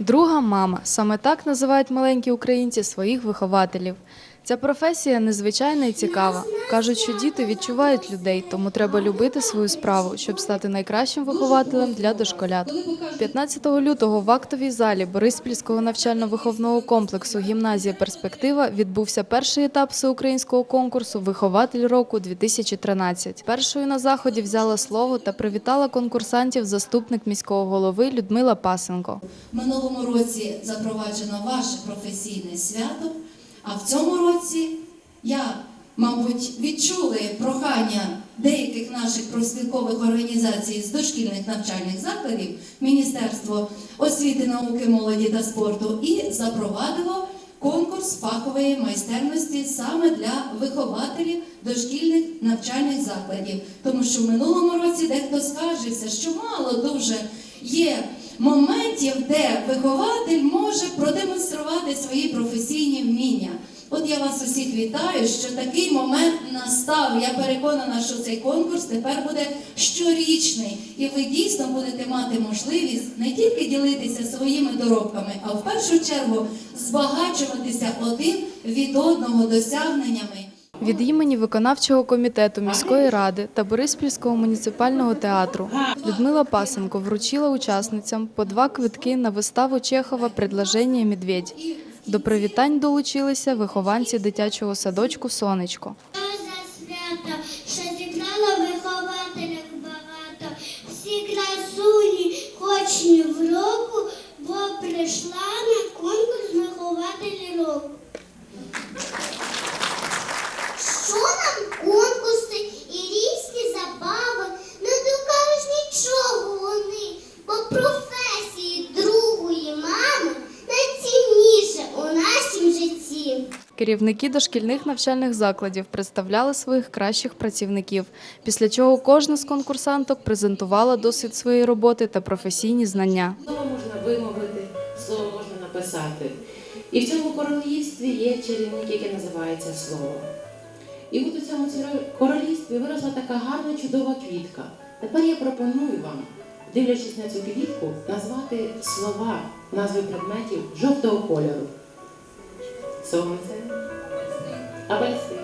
Друга мама саме так називають маленькі українці своїх вихователів. Ця професія незвичайна і цікава. кажуть, що діти відчувають людей, тому треба любити свою справу, щоб стати найкращим вихователем для дошколят. 15 лютого в актовій залі Бориспільського навчально-виховного комплексу Гімназія Перспектива відбувся перший етап всеукраїнського конкурсу Вихователь року 2013. Першою на заході взяла слово та привітала конкурсантів заступник міського голови Людмила Пасенко. Минулому році запроваджено ваше професійне свято, а в цьому році я, мабуть, відчули прохання деяких наших профспілкових організацій з дошкільних навчальних закладів, Міністерство освіти, науки, молоді та спорту і запровадило конкурс фахової майстерності саме для вихователів дошкільних навчальних закладів. Тому що в минулому році дехто скаржився, що мало дуже є моментів, де вихователь може продемонструвати свої професійні вміння. От я вас усіх вітаю, що такий момент настав. Я переконана, що цей конкурс тепер буде щорічний, і ви дійсно будете мати можливість не тільки ділитися своїми доробками, а в першу чергу збагачуватися один від одного досягненнями. Від імені виконавчого комітету міської ради та Бориспільського муніципального театру Людмила Пасенко вручила учасницям по два квитки на виставу Чехова «Предложення медведь». До привітань долучилися вихованці дитячого садочку Сонечко. Що зібрало всі красуні, хоч не в року, бо прийшла на конкурс вихователі року. Що нам конкурси і різні забави, не докажеш нічого вони, бо професії другої мами найцінніше у нашім житті. Керівники дошкільних навчальних закладів представляли своїх кращих працівників, після чого кожна з конкурсанток презентувала досвід своєї роботи та професійні знання. Слово можна вимовити, слово можна написати. І в цьому королівстві є чарівник, який називається слово. І от у цьому королівстві виросла така гарна, чудова квітка. Тепер я пропоную вам, дивлячись на цю квітку, назвати слова, назви предметів жовтого кольору. Сонце. Апельсин.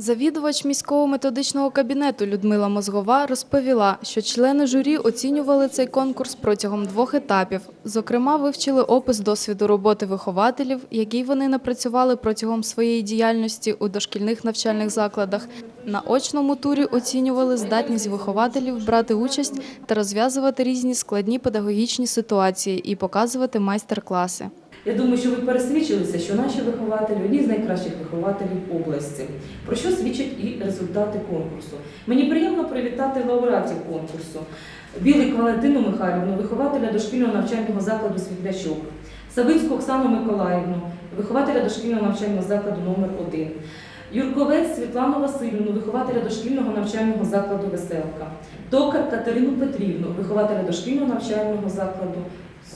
Завідувач міського методичного кабінету Людмила Мозгова розповіла, що члени журі оцінювали цей конкурс протягом двох етапів. Зокрема, вивчили опис досвіду роботи вихователів, який вони напрацювали протягом своєї діяльності у дошкільних навчальних закладах. На очному турі оцінювали здатність вихователів брати участь та розв'язувати різні складні педагогічні ситуації і показувати майстер-класи. Я думаю, що ви пересвідчилися, що наші вихователі одні з найкращих вихователів області, про що свідчать і результати конкурсу. Мені приємно привітати лауреатів конкурсу. Білик Валентину Михайлівну, вихователя дошкільного навчального закладу Світлячок, Савицьку Оксану Миколаївну, вихователя дошкільного навчального закладу номер 1 Юрковець Світлану Васильівну, вихователя дошкільного навчального закладу Веселка, Токар Катерину Петрівну, вихователя дошкільного навчального закладу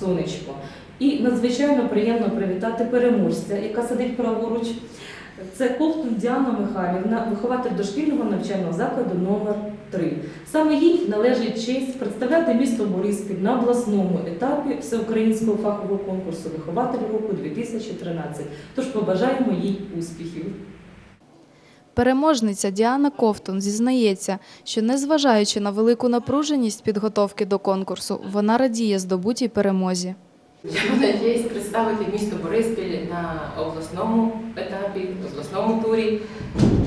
Сонечко. І надзвичайно приємно привітати переможця, яка сидить праворуч. Це Ковтун Діана Михайлівна, вихователь дошкільного навчального закладу номер 3 Саме їй належить честь представляти місто Бориспіль на обласному етапі всеукраїнського фахового конкурсу Вихователь року 2013. Тож побажаємо їй успіхів. Переможниця Діана Ковтун зізнається, що незважаючи на велику напруженість підготовки до конкурсу, вона радіє здобутій перемозі. Я надіюсь представити місто Бориспіль на обласному етапі, обласному турі.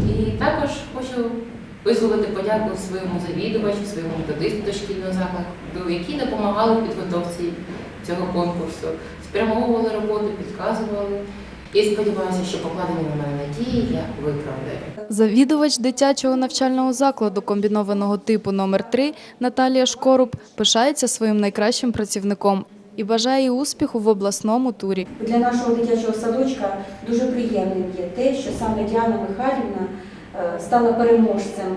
І також хочу висловити подяку своєму завідувачу, своєму методисту дошкільного закладу, які допомагали підготовці цього конкурсу, спрямовували роботу, підказували. І сподіваюся, що покладені на мене надії я виправдаю. Завідувач дитячого навчального закладу комбінованого типу номер 3 Наталія Шкоруб пишається своїм найкращим працівником і бажає їй успіху в обласному турі. Для нашого дитячого садочка дуже приємним є те, що саме Діана Михайлівна е, стала переможцем,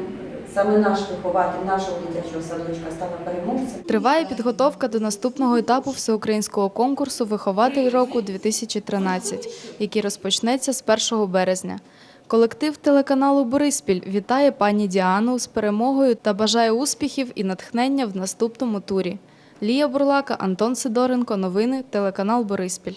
саме наш вихователь нашого дитячого садочка стала переможцем. Триває підготовка до наступного етапу всеукраїнського конкурсу Вихователь року 2013, який розпочнеться з 1 березня. Колектив телеканалу Бориспіль вітає пані Діану з перемогою та бажає успіхів і натхнення в наступному турі. Лія Бурлака, Антон Сидоренко. Новини, телеканал Бориспіль.